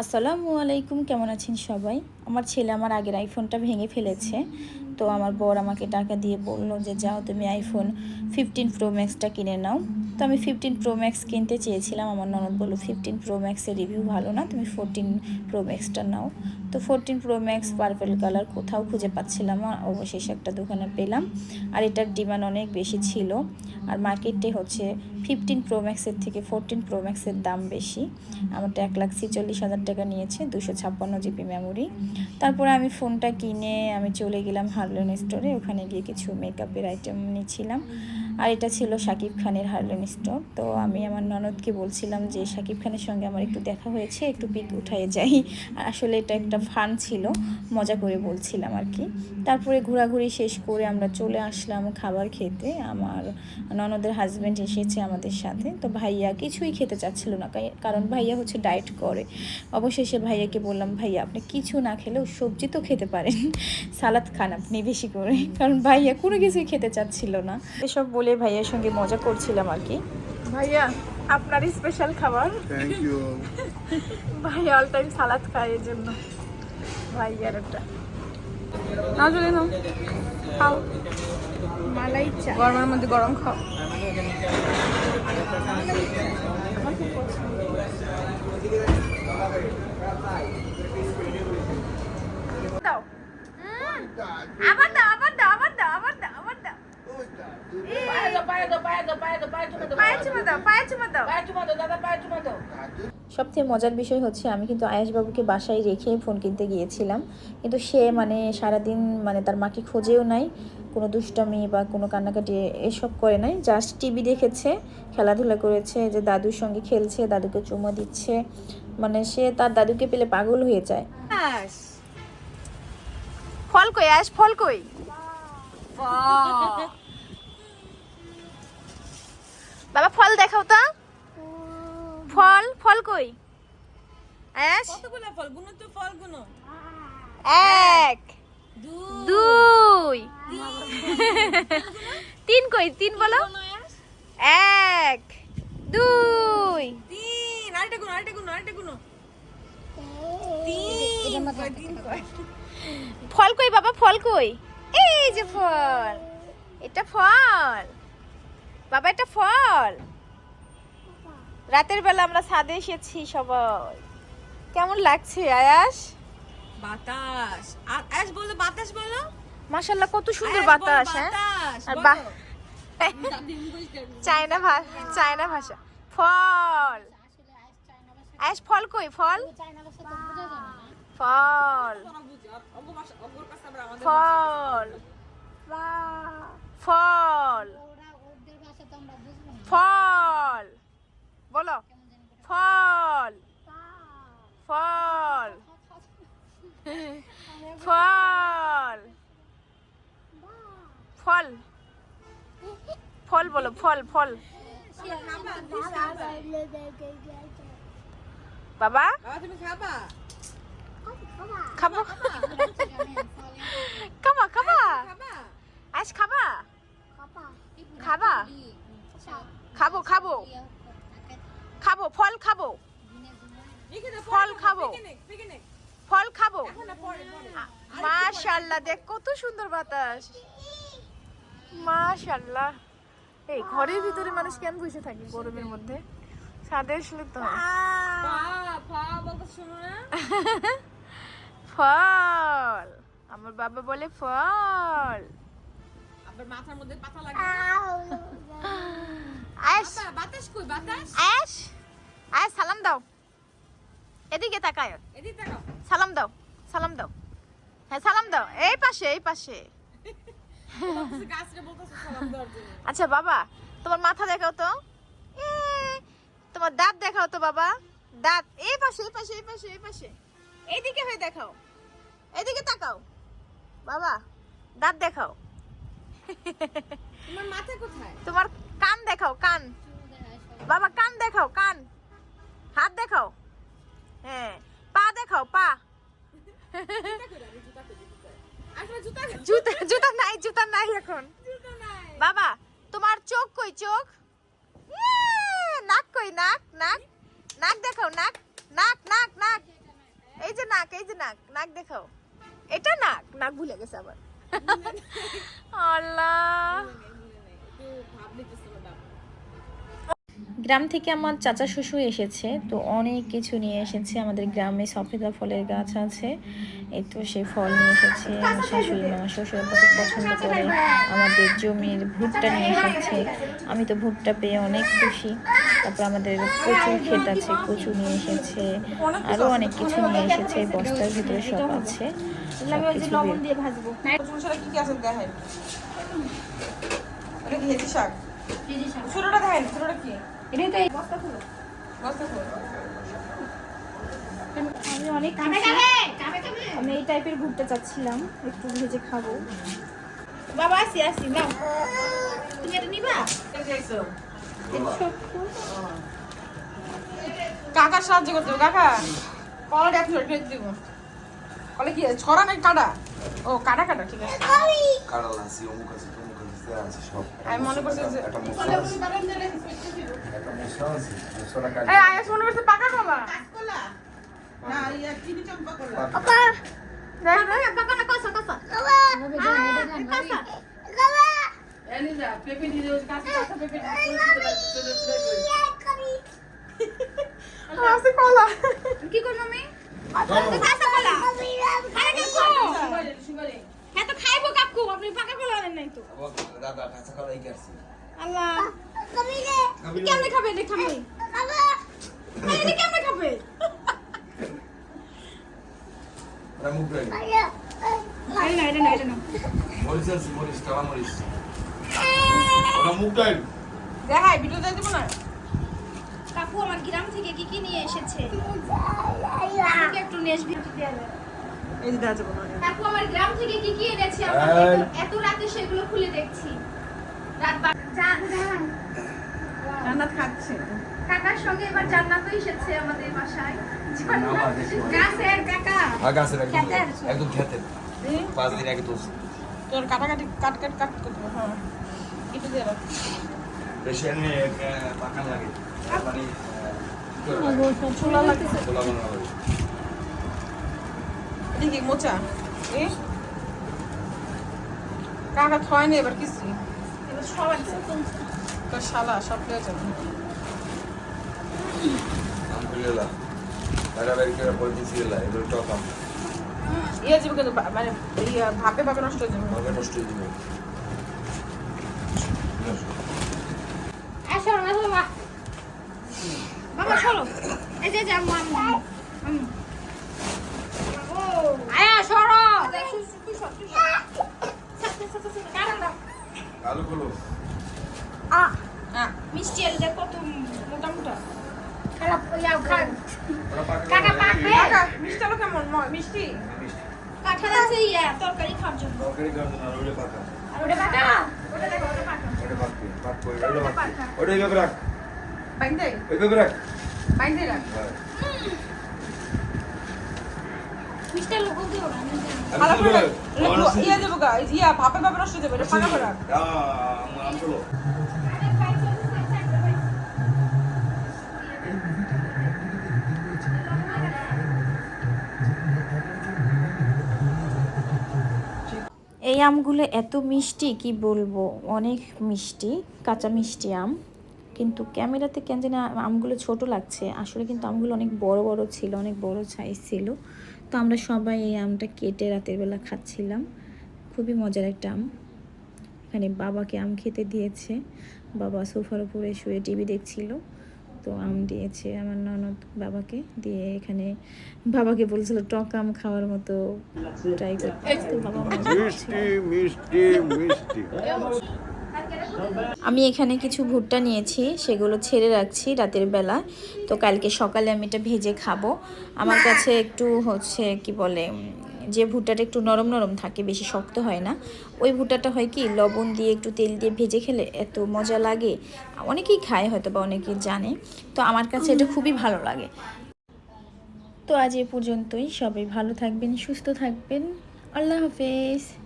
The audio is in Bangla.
আসসালামু আলাইকুম কেমন আছেন সবাই? আমার ছেলে আমার আগের আইফোনটা ভেঙে ফেলেছে। তো আমার বর আমাকে টাকা দিয়ে বলল যে, যাও তুমি আইফোন ফিফটিন প্রো ম্যাক্সটা কিনে নাও। তো আমি ফিফটিন প্রো ম্যাক্স কিনতে চেয়েছিলাম। আমার ননদ বলল ফিফটিন প্রো ম্যাক্সের রিভিউ ভালো না, তুমি ফোরটিন প্রো ম্যাক্সটা নাও। তো fourteen pro max purple colour কোথাও খুঁজে পাচ্ছিলাম অবশেষে একটা দোকানে পেলাম। আর এটার ডিমান্ড অনেক বেশি ছিল। আর মার্কেটে হচ্ছে ফিফটিন প্রো ম্যাক্সের থেকে ফোরটিন প্রো ম্যাক্সের দাম বেশি। আমারটা এক লাখ ছিচল্লিশ হাজার টাকা নিয়েছে, দুশো ছাপ্পান্ন জিবি মেমোরি তারপরে আমি ফোনটা কিনে আমি চলে গেলাম হার্লেন স্টোরে ওখানে গিয়ে কিছু মেকআপের আইটেম নিয়েছিলাম আর এটা ছিল শাকিব খানের হার্লেন স্টোর তো আমি আমার ননদকে বলছিলাম যে শাকিব খানের সঙ্গে আমার একটু দেখা হয়েছে একটু পিক উঠায়ে যাই। আর আসলে এটা একটা ফান ছিল মজা করে বলছিলাম আর কি। তারপরে ঘোরাঘুরি শেষ করে আমরা চলে আসলাম খাবার খেতে। আমার ননদের হাজব্যান্ড এসেছে আমাদের সাথে। তো ভাইয়া কিছুই খেতে চাচ্ছিল না কারণ ভাইয়া হচ্ছে ডায়েট করে। অবশেষে ভাইয়াকে বললাম ভাইয়া আপনি কিছু না খেলেও সবজি তো খেতে পারেন। সালাদ খান আপনি। বেশি করে কারণ ভাইয়া কোনো কিছুই খেতে চাচ্ছিল না। এসব বলে ভাইয়ার সঙ্গে মজা করছিলাম আর কি। ভাইয়া আপনার স্পেশাল খাবার. ভাইয়া অল টাইম সালাদ খায় এর জন্য ভাইয়ার একটা। নাও চলে নাও। খাও। মালাই চা। গরমের মধ্যে গরম খাও। আবার দাও আবার দাও আবার দাও আবার দাও আবার দাও। পায়ে চুমা দাও পায়ে চুমা দাও সবথেকে মজার বিষয় হচ্ছে আমি কিন্তু আয়াসবাবুকে বাসায় রেখে ফোন কিনতে গিয়েছিলাম। কিন্তু সে মানে সারাদিন মানে তার মাকে খোঁজেও নাই কোনো দুষ্টমি বা কোনো কান্নাকাটি এসব করে নাই। জাস্ট টিভি দেখেছে খেলাধুলা করেছে যে দাদুর সঙ্গে খেলছে দাদুকে চুমো দিচ্ছে। মানে সে তার দাদুকে পেলে পাগল হয়ে যায়। ফল কই আস ফল কই? বাবা ফল দেখাও তো। ফল ফল কই? আয়াস? কতগুলো ফল? গুনো তো ফল গুনো। এক দুই তিন কই? তিন বলো। এক দুই। তিন। আরেকটা গুনো আরেকটা গুনো আরেকটা গুনো। ফল কই বাবা ফল কই? এই যে ফল এটা ফল। বাবা এটা ফল। রাতের বেলা আমরা ছাদে এসেছি সবাই। কেমন লাগছে আয়াস? বাতাস। আর আজ বলো বাতাস বলো। মাশাল্লাহ কত সুন্দর বাতাস হ্যাঁ? আর। বা চায়না ভাষা চায়না ভাষা। ফল। আয়াস ফল কই? ফল? ফল। ফল। ফল। ফল। বলো। ফল। ফল। ফল। ফল। ফল বলো, ফল ফল। বাবা? বাবা তুমি খাবা? খাব। খাবা আজ খাবা খাবা। খাব? খাব? খাব? ফল খাব। ফল খাব। ফল খাব। মাশাল্লাহ দেখ কত সুন্দর বাতাস। মাশাল্লাহ এই ঘরের ভিতরে মানুষ কেন বসে থাকে গরমের মধ্যে? ছাদে আসলে তো ফল আমার বাবা বলে ফল। আবার মাথার মধ্যে পাতা লাগে আস বাতাস কই সালাম দাও। এদিকে তাকায়। এদিকে তাকাও। সালাম দাও সালাম দাও। হ্যাঁ সালাম দাও। এই পাশে এই পাশে। আচ্ছা বাবা তোমার মাথা দেখাও তো। তোমার দাঁত দেখাও তো বাবা। দাঁত এই পাশে এই পাশে এই পাশে এই পাশে। এইদিকে হয়ে দেখাও। এদিকে তাকাও। বাবা দাঁত দেখাও। তোমার মাথা কোথায়? তোমার কান দেখাও কান। বাবা কান দেখাও কান। হাত দেখাও। হ্যাঁ পা দেখাও পা। জুতা জুতা নাই জুতা নাই এখন। বাবা তোমার চোখ কই চোখ? নাক কই নাক নাক? নাক দেখাও নাক নাক নাক নাক। এই যে নাক এই যে নাক নাক দেখাও। এটা নাক নাক ভুলে গেছে আবার। আল্লাহ। গ্রাম থেকে আমার চাচা শ্বশুর এসেছে তো অনেক কিছু নিয়ে এসেছে। আমাদের গ্রামে সফেদা ফলের গাছ আছে এই তো সেই ফল নিয়ে এসেছে আমার শাশুড়ি মা শ্বশুর খুব পছন্দ করে। আমাদের জমির ভুট্টা নিয়ে এসেছে। আমি তো ভুট্টা পেয়ে অনেক খুশি। তারপর আমাদের প্রচুর ক্ষেত আছে কচু নিয়ে এসেছে আরও অনেক কিছু নিয়ে এসেছে বস্তার ভিতরে সব আছে অনেক। আমি এই টাইপের ভুট্টা চাচ্ছিলাম একটু ভেজে খাব। বাবা আসি আসি নাও। তুমি এটা নিবা? কাকার সাহায্য করতে হবে কাকা। কলাটা একটু রেখে দিব। কলে কি ছড়া নাকি কাটা? ও কাটা কাটা ঠিক আছে। কাড়াল আছে অমুক আছে তমুক আছে আছে সব। আমি মনে করছি যে- একটা মশলা আছে। একটা মশলা আছে মশলা কাটি। এই আয়াস মনে করছে পাকা কলা? দেখেন পাকা না কসা কসা আছে কলা। কি করব আমি? কলা। আরে কাকু হ্যাঁ তো খাইবো কাকু আপনি পাকা কলা আনেন নাই তো। দাদা কাঁচা কলাই কি আল্লাহ। কেমনে খাবে? এটা খাবে। এটা কেমনে খাবে? মুখ না। এটা না এটা না মরিচ আছে মরিচ কালা মরিচ। মুখ দেখাই ভিডিও দিয়ে দিব না? কাকু আমার গ্রাম থেকে কি কি নিয়ে এসেছে? আমাকে একটু নেশ ভিডিও দেওয়া এই যে দেখা কাকু আমার গ্রাম থেকে কি কি এনেছে? আমরা এত- রাতে সেগুলো খুলে দেখছি। রাত বা- জান জান। রান্না খাচ্ছে। কাকার সঙ্গে এবার জান্নাতও এসেছে আমাদের বাসায়। গাছের কাকা। আগে আছে একদম খেতের। পাঁচ দিন আগে তো তোর কাটাকাটি কাট কাট কাট করতে হ্যাঁ। দেখি মোচা। এ? কাকা থয় না এবার কিছু শালা সব পেয়ে যাবে। আলহামদুলিল্লাহ। তারা বের করে গেলা এগুলো টক আম ইয়ে যাবে কিন্তু মানে ইয়ে ভাপে ভাপে নষ্ট হয়ে যাবে। ভাবে নষ্ট হয়ে যাবে। বাবা। বাবা চলো এই যে আয়া সরো। আলু হ্যাঁ মিষ্টি আলুটা কত মোটা মোটা। খারাপ ইয়াও খান। কাকা পাকবে? মিষ্টি আলু কেমন? মিষ্টি? কাঁঠাল আছে ইয়া তরকারি খাওয়ার জন্য। তরকারি খাওয়ার জন্য আর ওইটা পাকা। আর ওটা পাকা ওটা দেখো ওটা পাকা ওটা পাকবে পাক করে ওইটা পাকবে ওটা এইভাবে রাখ। রাখ। রাখ হ্যাঁ। জানি। ভালো করে রাখ। ইয়ে যাব গা ইয়া ভাপে ভাপে নষ্ট হয়ে এটা পাকা করে রাখ। এই আমগুলো এত মিষ্টি, কি বলব? অনেক মিষ্টি, কাঁচা মিষ্টি আম। কিন্তু ক্যামেরাতে কেন জানি আমগুলো ছোট লাগছে। আসলে কিন্তু আমগুলো অনেক বড় বড় ছিল, অনেক বড় সাইজ ছিল। তো আমরা সবাই এই আমটা কেটে রাতের বেলা খাচ্ছিলাম। খুবই মজার একটা আম। এখানে বাবাকে আম খেতে দিয়েছে। বাবা সোফার উপরে শুয়ে টিভি দেখছিল। তো আম দিয়েছে আমার ননদ বাবাকে। দিয়ে এখানে বাবাকে বলছিল টক আম খাওয়ার মতো ট্রাই করতে। মিষ্টি মিষ্টি আমি এখানে কিছু ভুট্টা নিয়েছি সেগুলো ছেড়ে রাখছি রাতের বেলা। তো কালকে সকালে আমি এটা ভেজে খাব। আমার কাছে একটু হচ্ছে কি বলে যে ভুট্টাটা একটু নরম নরম থাকে, বেশি শক্ত হয় না। ওই ভুট্টাটা হয় কি, লবণ দিয়ে একটু তেল দিয়ে ভেজে খেলে এত মজা লাগে। অনেকেই খায় হয়তো বা, অনেকেই জানে। তো আমার কাছে এটা খুবই ভালো লাগে। তো আজ এ পর্যন্তই। সবাই ভালো থাকবেন, সুস্থ থাকবেন। আল্লাহ হাফেজ।